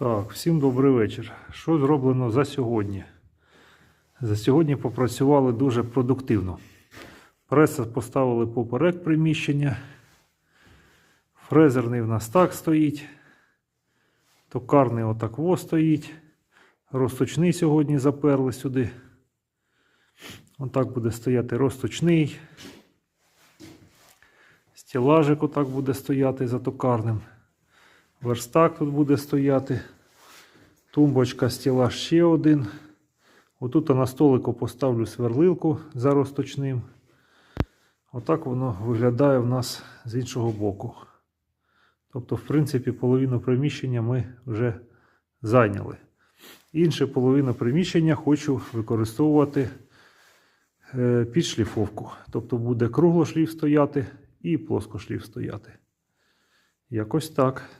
Так, всім добрий вечір. Що зроблено за сьогодні? За сьогодні попрацювали дуже продуктивно. Преса поставили поперек приміщення. Фрезерний в нас так стоїть. Токарний отак во стоїть. Розточний сьогодні заперли сюди. Отак буде стояти розточний. Стілажик отак буде стояти за токарним. Верстак тут буде стояти. Тумбочка, стілаж ще один. Отут на столику поставлю сверлилку за розточним. Отак воно виглядає в нас з іншого боку. Тобто, в принципі, половину приміщення ми вже зайняли. Інше половину приміщення хочу використовувати е, під шліфовку. Тобто буде круглошліф стояти і плоскошліф стояти. Якось так.